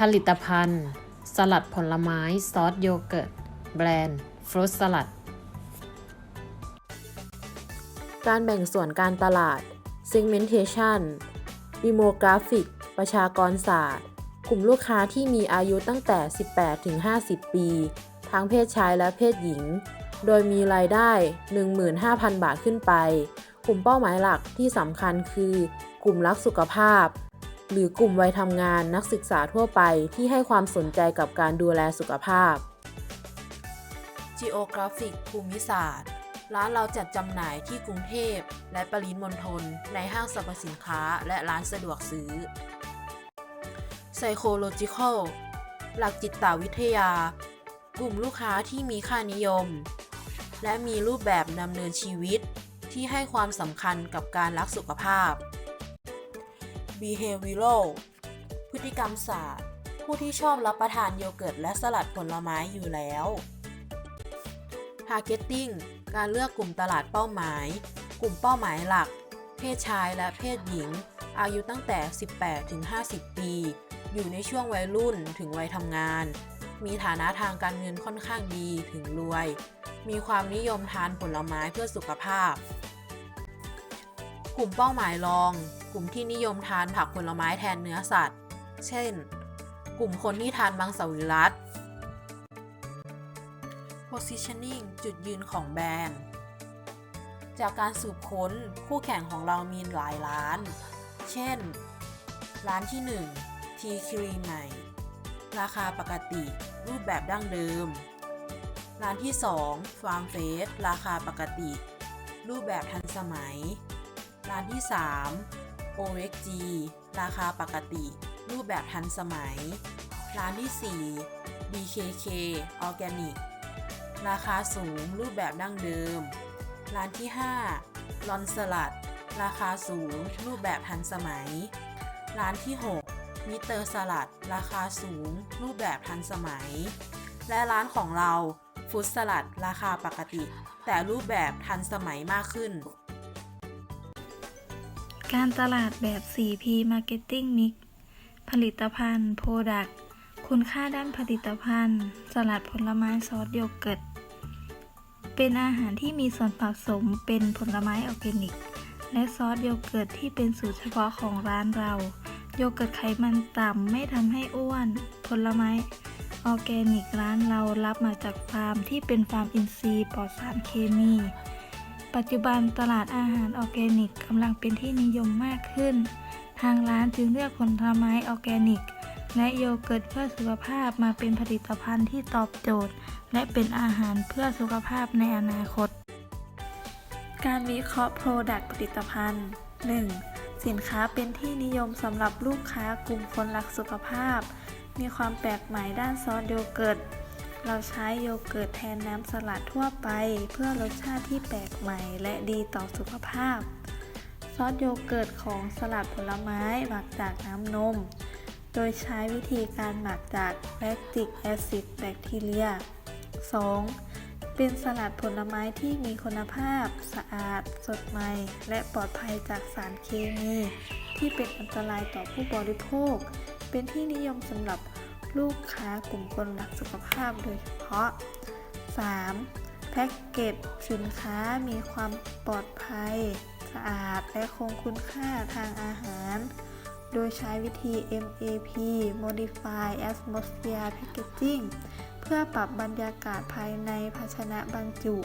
ผลิตภัณฑ์ สลัดผลไม้ ซอสโยเกิร์ต แบรนด์ฟรุตสลัด การแบ่งส่วนการตลาด segmentation demographic ประชากรศาสตร์ กลุ่มลูกค้าที่มีอายุตั้งแต่ 18 ถึง 50 ปี ทั้งเพศชายและเพศหญิง โดยมีรายได้ 15,000 บาทขึ้นไป กลุ่มเป้าหมายหลักที่สำคัญคือ กลุ่มรักสุขภาพ หรือกลุ่มวัยทำงานนักศึกษาทั่วไปที่ให้ความสนใจกับการดูแลสุขภาพ Geographic ภูมิศาสตร์ ร้านเราจัดจำหน่ายที่กรุงเทพ และปริมณฑลในห้างสรรพสินค้าและร้านสะดวกซื้อ Psychological หลักจิตวิทยา กลุ่มลูกค้าที่มีค่านิยม และมีรูปแบบดำเนินชีวิตที่ให้ความสำคัญกับการรักสุขภาพ Behavioral พฤติกรรมศาสตร์ ผู้ที่ชอบรับประทานโยเกิร์ตและสลัดผลไม้อยู่แล้ว Targeting การเลือกกลุ่มตลาดเป้าหมาย กลุ่มเป้าหมายหลัก เพศชายและเพศหญิง อายุตั้งแต่ 18 ถึง 50 ปี อยู่ในช่วงวัยรุ่นถึงวัยทำงาน มีฐานะทางการเงินค่อนข้างดีถึงรวย มีความนิยมทานผลไม้เพื่อสุขภาพ กลุ่มเป้าหมายรอง กลุ่มที่นิยมทานผักผลไม้แทนเนื้อสัตว์ เช่น กลุ่มคนที่ทานมังสวิรัต positioning จุดยืนของแบรนด์ จากการสืบค้นคู่แข่งของเรามีหลายร้าน เช่น ร้านที่ 1 ทีครีใหม่ ราคาปกติรูปแบบดั้งเดิม ร้านที่ 2 ฟาร์มเฟสราคาปกติ รูปแบบทันสมัย ร้านที่ 3 OXG ราคาปกติ รูปแบบทันสมัย ร้านที่ 4 BKK Organic ราคาสูงรูปแบบดั้งเดิม ร้านที่ 5 ลอนสลัด ราคาสูงรูปแบบทันสมัย ร้านที่ 6 มิเตอร์สลัด ราคาสูงรูปแบบทันสมัย และร้านของเราฟู้ดสลัด ราคาปกติ แต่รูปแบบทันสมัยมากขึ้น การตลาดแบบ 4P Marketing Mix ผลิตภัณฑ์ Product คุณค่าด้านผลิตภัณฑ์ สลัดผลไม้ซอสโยเกิร์ต เป็นอาหารที่มีส่วนผสมเป็นผลไม้ออร์แกนิก และซอสโยเกิร์ตที่เป็นสูตรเฉพาะของร้านเรา โยเกิร์ตไขมันต่ำไม่ทำให้อ้วน ผลไม้ออร์แกนิกร้านเรารับมาจากฟาร์มที่เป็นฟาร์มอินทรีย์ปลอดสารเคมี ปัจจุบันตลาดอาหารออร์แกนิกกำลังเป็นที่นิยมมากขึ้น ทางร้านจึงเลือกผลไม้ออร์แกนิก และโยเกิร์ตเพื่อสุขภาพมาเป็นผลิตภัณฑ์ที่ตอบโจทย์ และเป็นอาหารเพื่อสุขภาพในอนาคต การวิเคราะห์ Product ผลิตภัณฑ์ 1. สินค้าเป็นที่นิยมสำหรับลูกค้ากลุ่มคนรักสุขภาพ มีความแปลกใหม่ด้านซอสโยเกิร์ต เราใช้โยเกิร์ตแทนน้ำสลัดทั่วไป เพื่อรสชาติที่แปลกใหม่ และดีต่อสุขภาพ ซอสโยเกิร์ตของสลัดผลไม้หมักจากน้ำนม โดยใช้วิธีการหมักจากแลคติกแอซิดแบคทีเรีย 2. เป็นสลัดผลไม้ที่มีคุณภาพ สะอาด สดใหม่ และปลอดภัยจากสารเคมี ที่เป็นอันตรายต่อผู้บริโภค เป็นที่นิยมสำหรับ ลูกค้ากลุ่มคนรักสุขภาพโดยเฉพาะ 3. แพ็กเกจสินค้ามีความปลอดภัย สะอาดและคงคุณค่าทางอาหาร โดยใช้วิธี MAP Modify Atmosphere Packaging เพื่อปรับบรรยากาศภายในภาชนะบรรจุ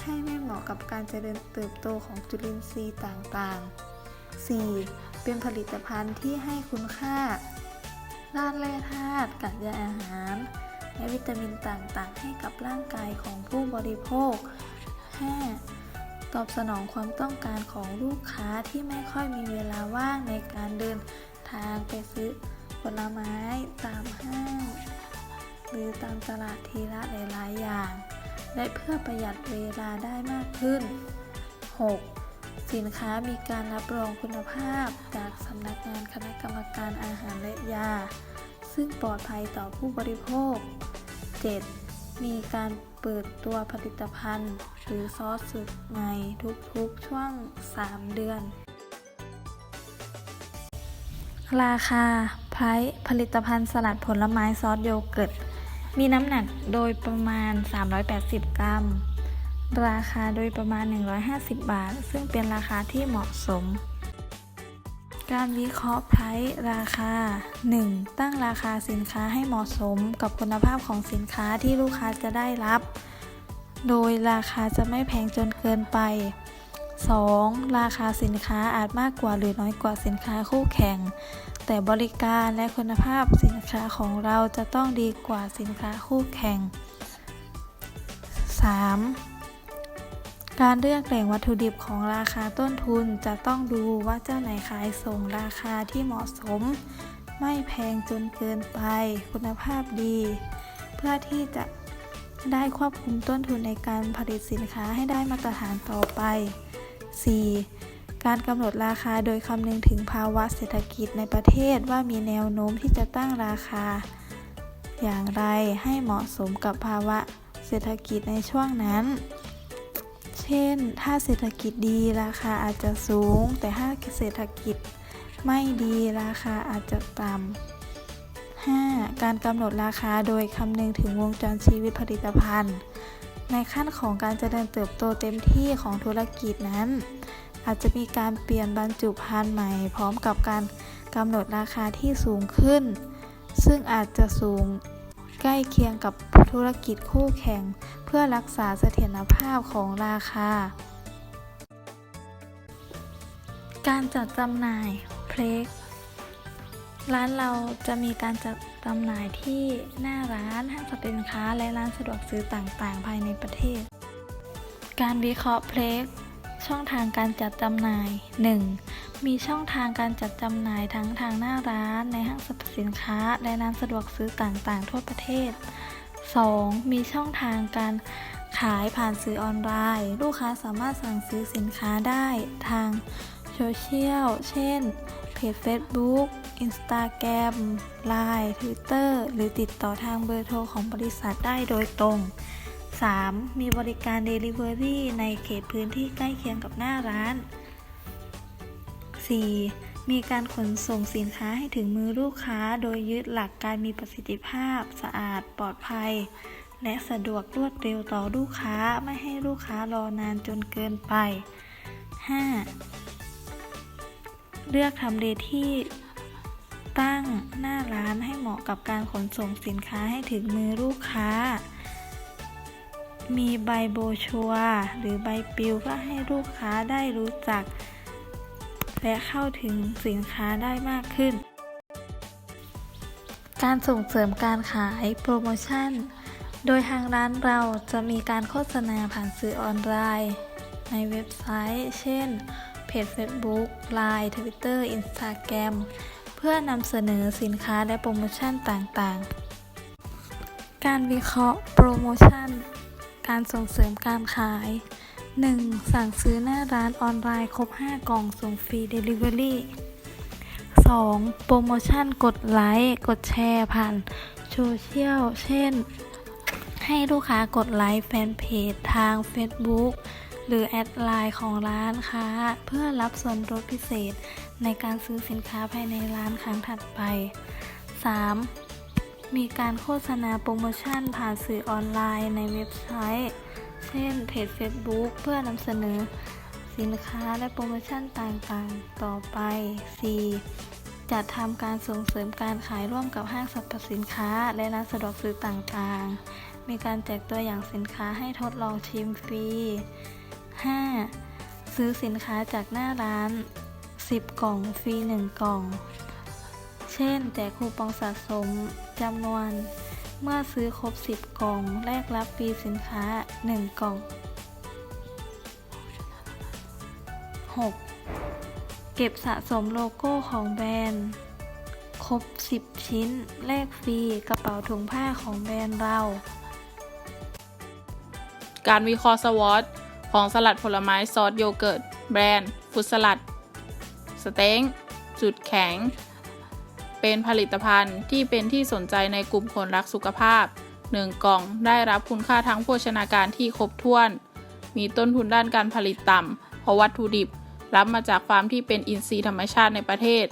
ให้ไม่เหมาะกับการเจริญเติบโตของจุลินทรีย์ต่างๆ 4. เป็นผลิตภัณฑ์ที่ให้คุณค่า ด้านแร่ธาตุกัญญาอาหาร และวิตามินต่างๆ ให้กับร่างกายของผู้บริโภค 5. ตอบสนองความต้องการของลูกค้าที่ไม่ค่อยมีเวลาว่างในการเดินทางไปซื้อผลไม้ตามห้าง หรือตามตลาดทีละหลายๆอย่าง และเพื่อประหยัดเวลาได้มากขึ้น 6. สินค้ามีการรับรองคุณภาพจากสำนักงานคณะกรรมการอาหารและยา ซึ่งปลอดภัยต่อผู้บริโภค 7. มีการเปิดตัวผลิตภัณฑ์ หรือซอสสูตรใหม่ทุกๆ ช่วง 3 เดือน ราคาผรท์ผลิตภัณฑ์สลัดผลไม้ซอสโยเกิร์ต มีน้ำหนักโดยประมาณ 380 กรัม ราคาโดยประมาณ 150 บาท ซึ่งเป็นราคาที่เหมาะสม การวิเคราะห์ไพรซ์ราคา 1. ตั้งราคาสินค้าให้เหมาะสมกับคุณภาพของสินค้าที่ลูกค้าจะได้รับ โดยราคาจะไม่แพงจนเกินไป 2. ราคาสินค้าอาจมากกว่าหรือน้อยกว่าสินค้าคู่แข่ง แต่บริการและคุณภาพสินค้าของเราจะต้องดีกว่าสินค้าคู่แข่ง 3. การเลือกแหล่งวัตถุดิบของราคาต้นทุนจะต้องดูว่าเจ้าไหนขายส่งราคาที่เหมาะสม ไม่แพงจนเกินไป คุณภาพดี เพื่อที่จะได้ควบคุมต้นทุนในการผลิตสินค้าให้ได้มาตรฐานต่อไป 4. การกำหนดราคาโดยคำนึงถึงภาวะเศรษฐกิจในประเทศว่ามีแนวโน้มที่จะตั้งราคา อย่างไรให้เหมาะสมกับภาวะเศรษฐกิจในช่วงนั้น เช่น ถ้าเศรษฐกิจดีราคาอาจจะสูง แต่ถ้าเศรษฐกิจไม่ดีราคาอาจจะต่ำ 5. การกำหนดราคาโดยคำนึงถึงวงจรชีวิตผลิตภัณฑ์ ในขั้นของการเจริญเติบโตเต็มที่ของธุรกิจนั้น อาจจะมีการเปลี่ยนบรรจุภัณฑ์ใหม่ พร้อมกับการกำหนดราคาที่สูงขึ้น ซึ่งอาจจะสูง ใกล้เคียงกับธุรกิจคู่แข่ง เพื่อรักษาเสถียรภาพของราคา การจัดจำหน่ายเพล็กร้านเราจะมีการจัดจำหน่ายที่หน้าร้านห้างสรรพสินค้า และร้านสะดวกซื้อต่างๆ ภายในประเทศ การวิเคราะห์เพล็ก ช่องทางการจัดจำหน่าย 1. มีช่องทางการจัดจำหน่ายทั้งทางหน้าร้านในห้างสรรพสินค้า และร้านสะดวกซื้อต่างๆ ทั่วประเทศ 2. มีช่องทางการขายผ่านสื่อออนไลน์ ลูกค้าสามารถสั่งซื้อสินค้าได้ทางโซเชียล เช่น เพจ Facebook Instagram Line Twitter หรือติดต่อทางเบอร์โทรของบริษัทได้โดยตรง 3. มีบริการ Delivery ในเขตพื้นที่ใกล้เคียงกับหน้าร้าน 4. มีการขนส่งสินค้าให้ถึงมือลูกค้า โดยยึดหลักการมีประสิทธิภาพ สะอาด ปลอดภัย และสะดวกรวดเร็วต่อลูกค้าไม่ให้ลูกค้ารอนานจนเกินไป 5. เลือกทำเลที่ตั้งหน้าร้านให้เหมาะกับการขนส่งสินค้าให้ถึงมือลูกค้า มีใบโบชัว หรือใบปลิวก็ให้ลูกค้าได้รู้จัก และเข้าถึงสินค้าได้มากขึ้น การส่งเสริมการขายโปรโมชั่น โดยทางร้านเราจะมีการโฆษณาผ่านสื่อออนไลน์ ในเว็บไซต์ เช่น เพจ Facebook Line Twitter Instagram เพื่อนำเสนอสินค้าและโปรโมชั่นต่างๆ การวิเคราะห์โปรโมชั่น การส่งเสริมการขาย 1. สั่งซื้อหน้าร้านออนไลน์ครบ 5 กล่องส่งฟรี Delivery 2. โปรโมชั่นกดไลค์ กดแชร์ผ่านโซเชียล เช่น ให้ลูกค้ากดไลค์แฟนเพจทาง Facebook หรือแอดไลน์ของร้านค้า เพื่อรับส่วนลดพิเศษในการซื้อสินค้าภายในร้านครั้งถัดไป 3. มีการโฆษณาโปรโมชั่นผ่านสื่อออนไลน์ในเว็บไซต์ เช่นเพจ Facebook เพื่อนำเสนอสินค้าและโปรโมชั่นต่างๆ ต่อไป 4. จัดทำการส่งเสริมการขายร่วมกับห้างสรรพสินค้า และร้านสะดวกซื้อต่างๆ มีการแจกตัวอย่างสินค้าให้ทดลองชิมฟรี 5. ซื้อสินค้าจากหน้าร้าน 10 กล่องฟรี 1 กล่อง เช่น แจกคูปองสะสมจำนวน เมื่อซื้อครบ 10 กล่อง แลกรับฟรีสินค้า 1 กล่อง 6. เก็บสะสมโลโก้ของแบรนด์ ครบ 10 ชิ้น แลกฟรีกระเป๋าถุงผ้าของแบรนด์เรา การวิเคราะห์สวอตของสลัดผลไม้ซอสโยเกิร์ต แบรนด์ ฟุตสลัด สเต็งจุดแข็ง เป็นผลิตภัณฑ์ที่เป็นที่สนใจในกลุ่มคนรักสุขภาพ 1 กล่องได้รับคุณค่าทั้งโภชนาการที่ครบถ้วน มีต้นทุนด้านการผลิตต่ำเพราะวัตถุดิบ รับมาจากฟาร์มที่เป็นอินทรีย์ธรรมชาติในประเทศ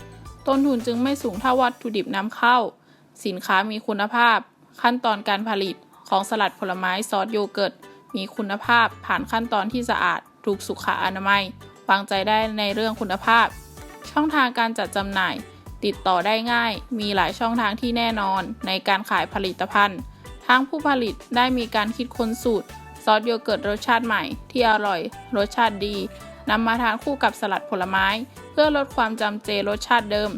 ต้นทุนจึงไม่สูงเท่าวัตถุดิบนำเข้า สินค้ามีคุณภาพ ขั้นตอนการผลิตของสลัดผลไม้ซอสโยเกิร์ต มีคุณภาพผ่านขั้นตอนที่สะอาดถูกสุขอนามัย วางใจได้ในเรื่องคุณภาพ ช่องทางการจัดจำหน่าย ติดต่อได้ง่าย มีหลายช่องทางที่แน่นอน ในการขายผลิตภัณฑ์ ทางผู้ผลิตได้มีการคิดค้นสูตร ซอสโยเกิร์ตรสชาติใหม่ ที่อร่อย รสชาติดีนำมาทานคู่กับสลัดผลไม้ เพื่อลดความจำเจรสชาติเดิม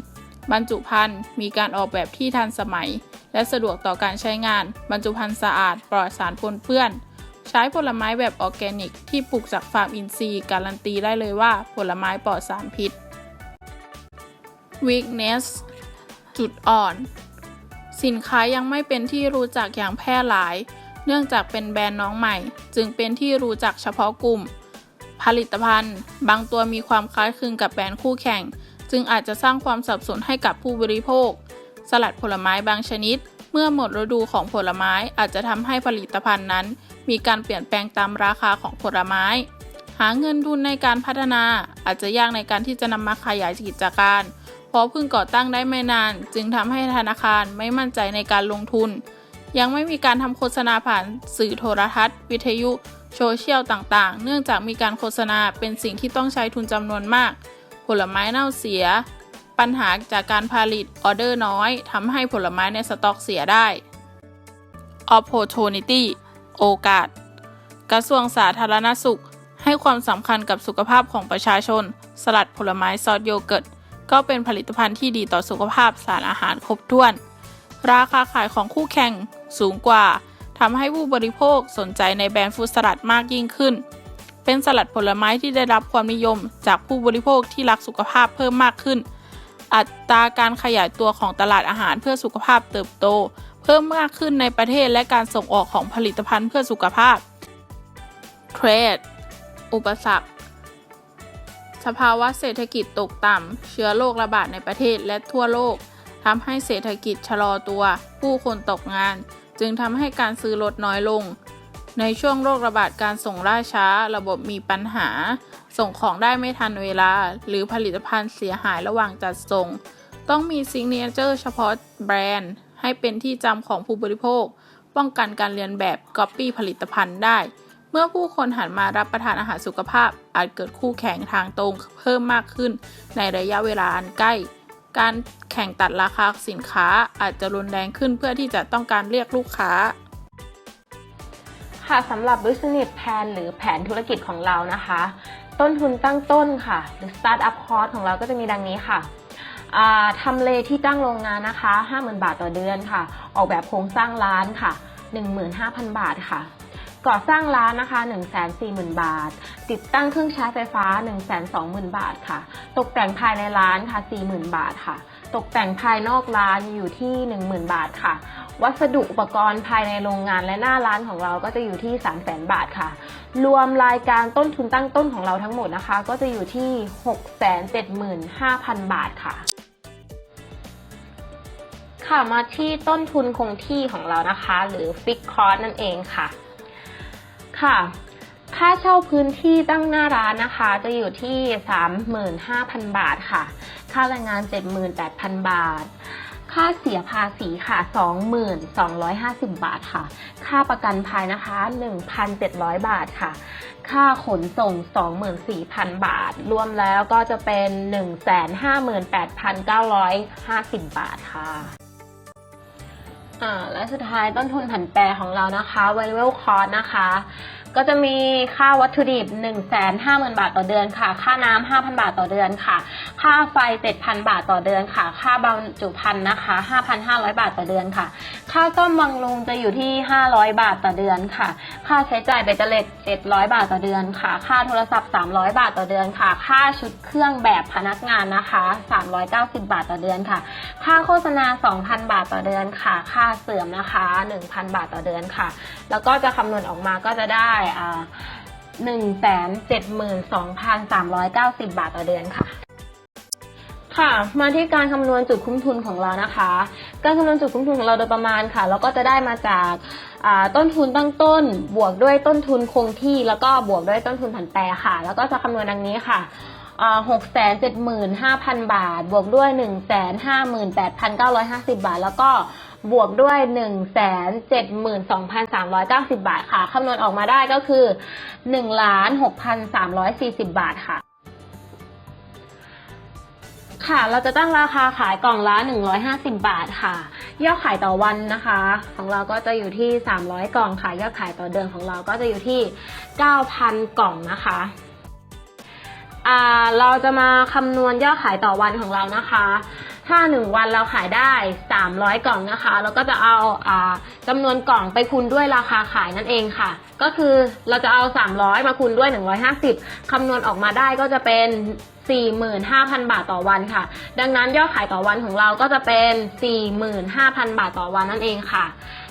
บรรจุภัณฑ์มีการออกแบบที่ทันสมัย และสะดวกต่อการใช้งาน บรรจุภัณฑ์สะอาด ปลอดสารปนเปื้อน ใช้ผลไม้แบบออร์แกนิก ที่ปลูกจากฟาร์มอินทรีย์การันตีได้เลยว่าผลไม้ปลอดสารพิษ weakness จุดอ่อน สินค้ายังไม่เป็นที่รู้จักอย่างแพร่หลาย เนื่องจากเป็นแบรนด์น้องใหม่ จึงเป็นที่รู้จักเฉพาะกลุ่ม ผลิตภัณฑ์ บางตัวมีความคล้ายคลึงกับแบรนด์คู่แข่ง จึงอาจจะสร้างความสับสนให้กับผู้บริโภค สลัดผลไม้บางชนิด เมื่อหมดฤดูของผลไม้อาจจะทำให้ผลิตภัณฑ์นั้น มีการเปลี่ยนแปลงตามราคาของผลไม้หาเงินทุนในการพัฒนาอาจจะยากในการที่จะนำมาขยายกิจการ เพราะเพิ่งก่อตั้งได้ไม่นาน จึงทำให้ธนาคารไม่มั่นใจในการลงทุน ยังไม่มีการทำโฆษณาผ่านสื่อโทรทัศน์ วิทยุโซเชียลต่างๆ เนื่องจากมีการโฆษณาเป็นสิ่งที่ต้องใช้ทุนจำนวนมาก ผลไม้เน่าเสีย ปัญหาจากการผลิตออเดอร์น้อยทำให้ผลไม้ในสต็อกเสียได้ opportunity โอกาส กระทรวงสาธารณสุข ให้ความสำคัญกับสุขภาพของประชาชน สลัดผลไม้ซอสโยเกิร์ต ก็เป็นผลิตภัณฑ์ที่ดีต่อสุขภาพสารอาหารครบถ้วน ราคาขายของคู่แข่งสูงกว่าทำให้ผู้บริโภคสนใจในแบรนด์ฟูสลัดมากยิ่งขึ้น เป็นสลัดผลไม้ที่ได้รับความนิยมจากผู้บริโภคที่รักสุขภาพเพิ่มมากขึ้น อัตราการขยายตัวของตลาดอาหารเพื่อสุขภาพเติบโต เพิ่มมากขึ้นในประเทศและการส่งออกของผลิตภัณฑ์เพื่อสุขภาพ เทรด อุปสรรค สภาวะเศรษฐกิจตกต่ำ เชื้อโรคระบาดในประเทศและทั่วโลกทำให้เศรษฐกิจชะลอตัว ผู้คนตกงาน จึงทำให้การซื้อลดน้อยลง ในช่วงโรคระบาดการส่งล่าช้า ระบบมีปัญหา ส่งของได้ไม่ทันเวลา หรือผลิตภัณฑ์เสียหายระหว่างจัดส่ง ต้องมีซิงเนเจอร์เฉพาะแบรนด์ ให้เป็นที่จำของผู้บริโภค ป้องกันการเรียนแบบก๊อปปี้ผลิตภัณฑ์ได้ เมื่อผู้คนหันมารับประทานอาหารสุขภาพ อาจเกิดคู่แข่งทางตรงเพิ่มมากขึ้น ในระยะเวลาอันใกล้ การแข่งตัดราคาสินค้าอาจจะรุนแรงขึ้นเพื่อที่จะต้องการเรียกลูกค้า ค่ะสำหรับ business plan หรือแผนธุรกิจของเรานะคะ ต้นทุนตั้งต้นค่ะ หรือ startup cost ของเราก็จะมีดังนี้ค่ะทำเลที่ตั้งโรงงานนะคะ 50,000 บาทต่อเดือนค่ะ ออกแบบโครงสร้างร้านค่ะ 15,000 บาทค่ะ ก่อสร้างร้านนะคะ 140,000 บาท ติดตั้งเครื่องใช้ไฟฟ้า 120,000 บาทค่ะ ตกแต่งภายในร้านค่ะ 40,000 บาทค่ะ ตกแต่งภายนอกร้านอยู่ที่ 10,000 บาทค่ะ วัสดุอุปกรณ์ภายในโรงงานและหน้าร้านของเราก็จะอยู่ที่ 300,000 บาทค่ะ รวมรายการต้นทุนตั้งต้นของเราทั้งหมดนะคะ ก็จะอยู่ที่ 675,000 บาทค่ะค่ะมาที่ต้นทุนคงที่ของเรานะคะ หรือ Fixed Cost นั่นเองค่ะ ค่ะ ค่าเช่าพื้นที่ตั้งหน้าร้านนะคะ จะอยู่ที่ 35,000 บาทค่ะ ค่าแรงงาน 78,000 บาท ค่าเสียภาษีค่ะ 2250 บาทค่ะ ค่าประกันภัยนะคะ 1,700 บาทค่ะ ค่าขนส่ง 24,000 บาท รวมแล้วก็จะเป็น 158,950 บาทค่ะ อ่าและสุดท้ายต้นทุนผันแปรของเรานะคะ variable cost นะคะ ก็จะมีค่าวัตถุดิบ 150,000 บาทต่อเดือนค่ะ ค่าน้ำ5,000 บาทต่อเดือนค่ะ ค่าไฟ 7,000 บาทต่อเดือนค่ะ ค่าบรรจุภัณฑ์นะคะ 5,500 บาทต่อเดือนค่ะ ค่าซ่อมบำรุงจะอยู่ที่ 500 บาทต่อเดือนค่ะ ค่าใช้จ่ายเบตเตอร์เล็ต700 บาทต่อเดือนค่ะ ค่าโทรศัพท์ 300 บาทต่อเดือนค่ะ ค่าชุดเครื่องแบบพนักงานนะคะ 390 บาทต่อเดือนค่ะ ค่าโฆษณา 2,000 บาทต่อเดือนค่ะ ค่าเสื่อมนะคะ 1,000 บาทต่อเดือนค่ะ แล้วก็จะคำนวณออกมาก็จะได้อ่า172,390บาทต่อเดือนค่ะ ค่ะ มาที่การคำนวณจุดคุ้มทุนของเรานะคะ การคำนวณจุดคุ้มทุนของเราโดยประมาณค่ะ เราก็จะได้มาจากาต้นทุนตั้งต้น บวกด้วยต้นทุนคงที่ แล้วก็บวกด้วยต้นทุนผันแปรค่ะ แล้วก็จะคำนวณดังนี้ค่ะหกแสนเจ็ดหมื่นห้าพันบาท บวกด้วยหนึ่งแสนห้าหมื่นแปดพันเก้าร้อยห้าสิบาท แล้วก็ บวกด้วยหนึ่งแสนเจ็ดหมื่นสองพันสามร้อยเก้าสิบาทค่ะคำนวณออกมาได้ก็คือหนึ่งล้านหกพันสามร้อยสี่สิบาทค่ะ ค่ะ เราจะตั้งราคาขายกล่องละ 150 บาทค่ะ ยอดขายต่อวันนะคะ ของเราก็จะอยู่ที่ 300 กล่องค่ะ ยอดขายต่อเดือนของเราก็จะอยู่ที่ 9,000 กล่องนะคะเราจะมาคำนวณยอดขายต่อวันของเรานะคะ ถ้า 1 วันเราขายได้ 300 กล่องนะคะ เราก็จะเอาอาจำนวนกล่องไปคูณด้วยราคาขายนั่นเองค่ะ ก็คือเราจะเอา 300 มาคูณด้วย 150คำนวณออกมาได้ก็จะเป็น 45,000 บาทต่อวันค่ะ ดังนั้นยอดขายต่อวันของเราก็จะเป็น 45,000 บาทต่อวันนั่นเองค่ะ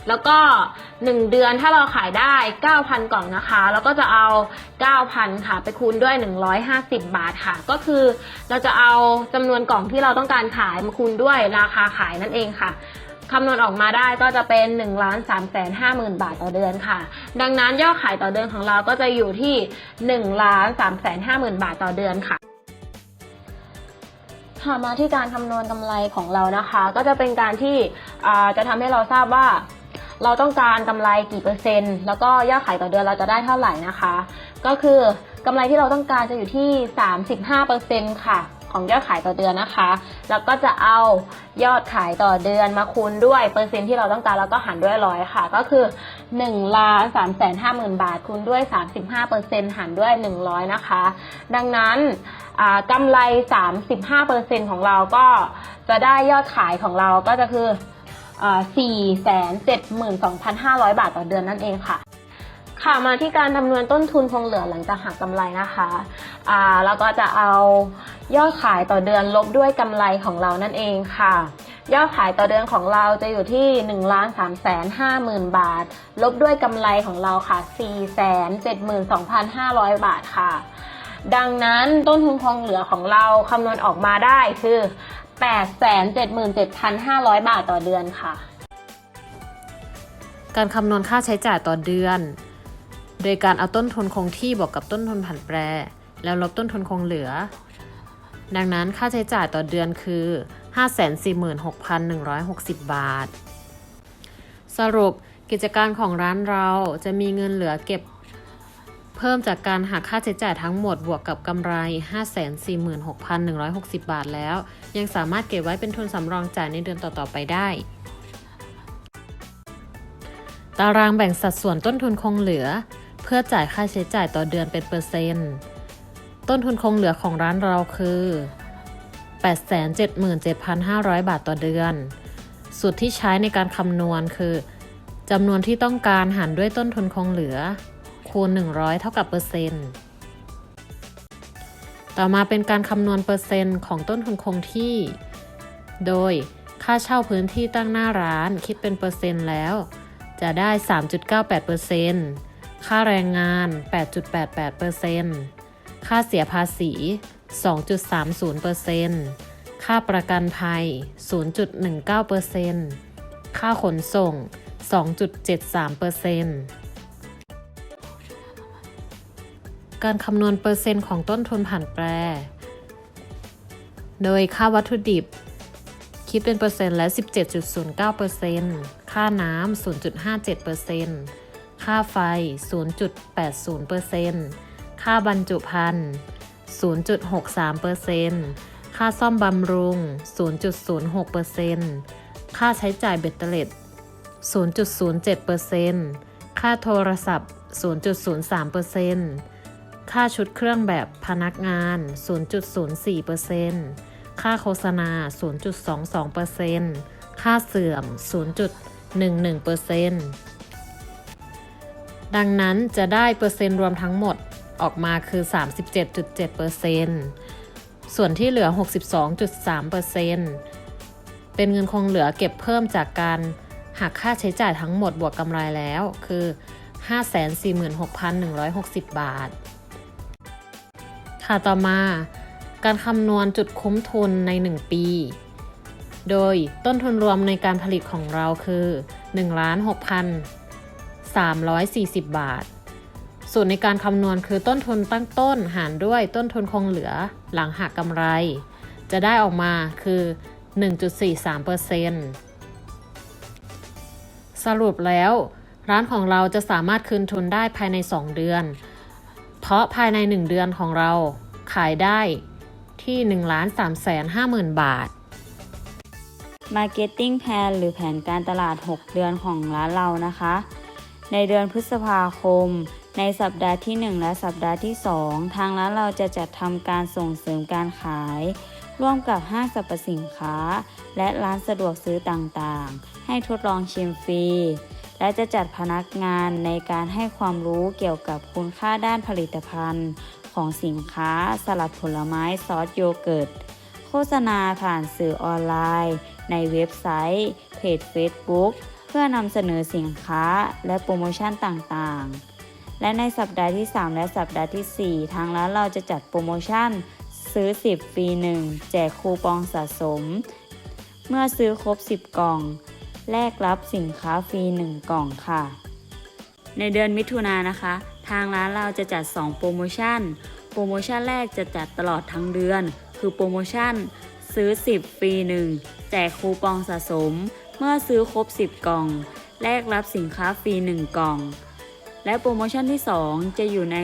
แล้วก็ 1 เดือนถ้าเราขายได้ 9,000 กล่องนะคะ แล้วก็จะเอา 9,000 ค่ะ ไปคูณด้วย 150 บาทค่ะ ก็คือเราจะเอาจำนวนกล่องที่เราต้องการขายมาคูณด้วยราคาขายนั่นเองค่ะคำนวณออกมาได้ก็จะเป็น1นึ่งล้านสามแสนห้าหมื่นบาทต่อเดือนค่ะ ดังนั้นยอดขายต่อเดือนของเราก็จะอยู่ที่1นึ่งล้านสามแสนห้าหมื่นบาทต่อเดือนค่ะค่ะมาที่การคำนวณกำไรของเรานะคะ ก็จะเป็นการที่จะทำให้เราทราบว่า เราต้องการกำไรกี่เปอร์เซ็นต์ แล้วก็ยอดขายต่อเดือนเราจะได้เท่าไหร่นะคะ ก็คือกำไรที่เราต้องการจะอยู่ที่ 35%ค่ะของยอดขายต่อเดือนนะคะ แล้วก็จะเอายอดขายต่อเดือนมาคูณด้วยเปอร์เซ็นต์ที่เราต้องการแล้วก็หารด้วยร้อยค่ะ ก็คือ1ล้าน3แสนห้าหมื่นบาทคูณด้วย 35%หารด้วย 100 นะคะ ดังนั้นอ่ากำไร 35%ของเราก็จะได้ยอดขายของเราก็จะคือ 472,500 บาทต่อเดือนนั่นเองค่ะ ค่ะมาที่การคำนวณต้นทุนคงเหลือหลังจากหักกำไรนะคะอ่าแล้วก็จะเอายอดขายต่อเดือนลบด้วยกำไรของเรานั่นเองค่ะ ยอดขายต่อเดือนของเราจะอยู่ที่1นึ่งล้านสามแสนห้าหมื่นบาท ลบด้วยกำไรของเราค่ะ4ี่แสนเจ็ดหมื่นสองพันห้าร้อยบาทค่ะ ดังนั้นต้นทุนคงเหลือของเราคำนวณออกมาได้คือ 8 7 7 5 0 0 บาทต่อเดือนค่ะ การคำนวณค่าใช้จ่ายต่อเดือน โดยการเอาต้นทุนคงที่บวกกับต้นทุนผันแปร แล้วลบต้นทุนคงเหลือ ดังนั้นค่าใช้จ่ายต่อเดือนคือ 546,160 บาท สรุปกิจการของร้านเราจะมีเงินเหลือเก็บเพิ่มจากการหักค่าใช้จ่ายทั้งหมดบวกกับกำไร 546,160 บาทแล้ว ยังสามารถเก็บไว้เป็นทุนสำรองจ่ายในเดือนต่อๆไปได้ ตารางแบ่งสัดส่วนต้นทุนคงเหลือ เพื่อจ่ายค่าใช้จ่ายต่อเดือนเป็นเปอร์เซ็นต์ ต้นทุนคงเหลือของร้านเราคือ 877,500 บาทต่อเดือน สูตรที่ใช้ในการคำนวณคือจำนวนที่ต้องการหารด้วยต้นทุนคงเหลือ คูณ 100 เท่ากับเปอร์เซ็นต์ ต่อมาเป็นการคำนวณเปอร์เซ็นต์ของต้นทุนคงที่ โดยค่าเช่าพื้นที่ตั้งหน้าร้านคิดเป็นเปอร์เซ็นต์แล้ว จะได้ 3.98%ค่าแรงงาน 8.88%ค่าเสียภาษี 2.30%ค่าประกันภัย 0.19%ค่าขนส่ง 2.73% การคำนวณเปอร์เซ็นต์ของต้นทุนผันแปร โดยค่าวัตถุดิบ คิดเป็นเปอร์เซ็นต์และ 17.09%ค่าน้ำ 0.57%ค่าไฟ 0.80%ค่าบรรจุภัณฑ์ 0.63%ค่าซ่อมบำรุง 0.06%ค่าใช้จ่ายเบ็ดเตล็ด 0.07%ค่าโทรศัพท์ 0.03% ค่าชุดเครื่องแบบพนักงาน 0.04%ค่าโฆษณา 0.22%ค่าเสื่อม 0.11%ดังนั้นจะได้เปอร์เซ็นต์รวมทั้งหมดออกมาคือ 37.7%ส่วนที่เหลือ 62.3%เป็นเงินคงเหลือเก็บเพิ่มจากการหักค่าใช้จ่ายทั้งหมดบวกกำไรแล้วคือ 546,160 บาท ค่ะต่อมาการคำนวณจุดคุ้มทุนใน 1 ปี โดยต้นทุนรวมในการผลิตของเราคือ1 6 340 บาท สูตรในการคำนวณคือต้นทุนตั้งต้นหารด้วยต้นทุนคงเหลือหลังหักกำไร จะได้ออกมาคือ 1.43%สรุปแล้ว ร้านของเราจะสามารถคืนทุนได้ภายใน 2 เดือน เพราะภายใน 1 เดือนของเรา ขายได้ที่ 1 3 5 0 0 0 0 บาท Marketing Plan หรือแผนการตลาด 6 เดือนของร้านเรานะคะ ในเดือนพฤษภาคม ในสัปดาห์ที่ 1 และสัปดาห์ที่ 2 ทางร้านเราจะจัดทำการส่งเสริมการขาย ร่วมกับห้างสรรพสินค้า และร้านสะดวกซื้อต่างๆ ให้ทดลองชิมฟรี และจะจัดพนักงานในการให้ความรู้เกี่ยวกับคุณค่าด้านผลิตภัณฑ์ ของสินค้า สลัดผลไม้ซอสโยเกิร์ต โฆษณาผ่านสื่อออนไลน์ ในเว็บไซต์ เพจ Facebook เพื่อนำเสนอสินค้าและโปรโมชั่นต่างๆ และในสัปดาห์ที่ 3 และสัปดาห์ที่ 4 ทางร้านเราจะจัดโปรโมชั่น ซื้อ 10ฟรี1 แจกคูปองสะสม เมื่อซื้อครบ 10 กล่อง แลกรับสินค้าฟรี 1 กล่องค่ะ ในเดือนมิถุนายนนะคะ ทางร้านเราจะจัด 2 โปรโมชั่น โปรโมชั่นแรกจะจัดตลอดทั้งเดือน คือโปรโมชั่น ซื้อ 10 ฟรี 1 แจกคูปองสะสม เมื่อซื้อครบ 10 กล่อง แลกรับสินค้าฟรี 1 กล่อง และโปรโมชั่นที่ 2 จะอยู่ใน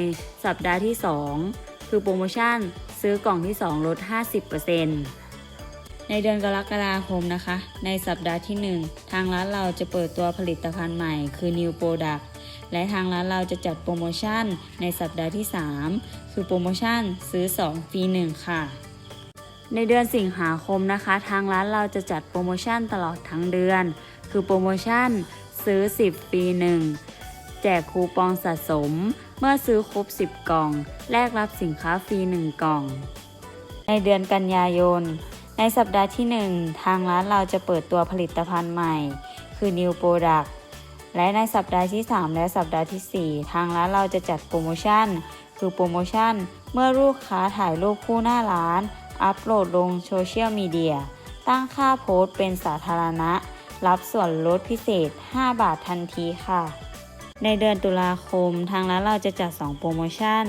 สัปดาห์ที่ 2 คือโปรโมชั่นซื้อกล่องที่ 2 ลด 50%ในเดือนกรกฎาคมนะคะ ในสัปดาห์ที่ 1 ทางร้านเราจะเปิดตัวผลิตภัณฑ์ใหม่คือ New Product และทางร้านเราจะจัดโปรโมชั่นในสัปดาห์ที่ 3 คือโปรโมชั่นซื้อ 2 ฟรี 1 ค่ะ ในเดือนสิงหาคมนะคะ ทางร้านเราจะจัดโปรโมชั่นตลอดทั้งเดือน คือโปรโมชั่นซื้อ 10 ฟรี 1 แจกคูปองสะสม เมื่อซื้อครบ 10 กล่อง แลกรับสินค้าฟรี 1 กล่อง ในเดือนกันยายน ในสัปดาห์ที่ 1 ทางร้านเราจะเปิดตัวผลิตภัณฑ์ใหม่ คือ New Product และในสัปดาห์ที่ 3 และสัปดาห์ที่ 4 ทางร้านเราจะจัดโปรโมชั่น คือโปรโมชั่น เมื่อลูกค้าถ่ายรูปคู่หน้าร้าน อัปโหลดลงโซเชียลมีเดีย ตั้งค่าโพสต์เป็นสาธารณะ รับส่วนลดพิเศษ 5 บาททันทีค่ะ ในเดือนตุลาคม ทางร้านเราจะจัด 2 โปรโมชั่น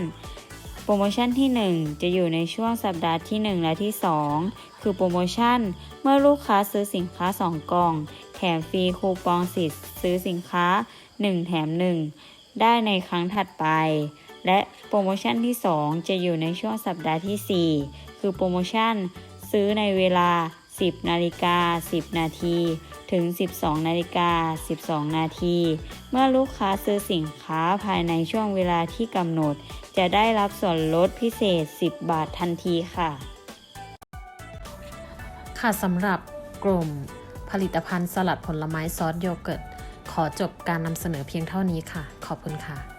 โปรโมชั่นที่ 1 จะอยู่ในช่วงสัปดาห์ที่ 1 และที่ 2 คือโปรโมชั่น เมื่อลูกค้าซื้อสินค้า 2 กล่อง แถมฟรีคูปองสิทธิ์ซื้อสินค้า 1 แถม 1 ได้ในครั้งถัดไป และโปรโมชั่นที่ 2 จะอยู่ในช่วงสัปดาห์ที่ 4 คือโปรโมชั่นซื้อในเวลา 10 นาฬิกา 10 นาที ถึง 12 นาฬิกา 12 นาที เมื่อลูกค้าซื้อสินค้าภายในช่วงเวลาที่กำหนด จะได้รับส่วนลดพิเศษ 10 บาททันทีค่ะ ค่ะสำหรับกลุ่ม ผลิตภัณฑ์สลัดผลไม้ซอสโยเกิร์ต ขอจบการนำเสนอเพียงเท่านี้ค่ะ ขอบคุณค่ะ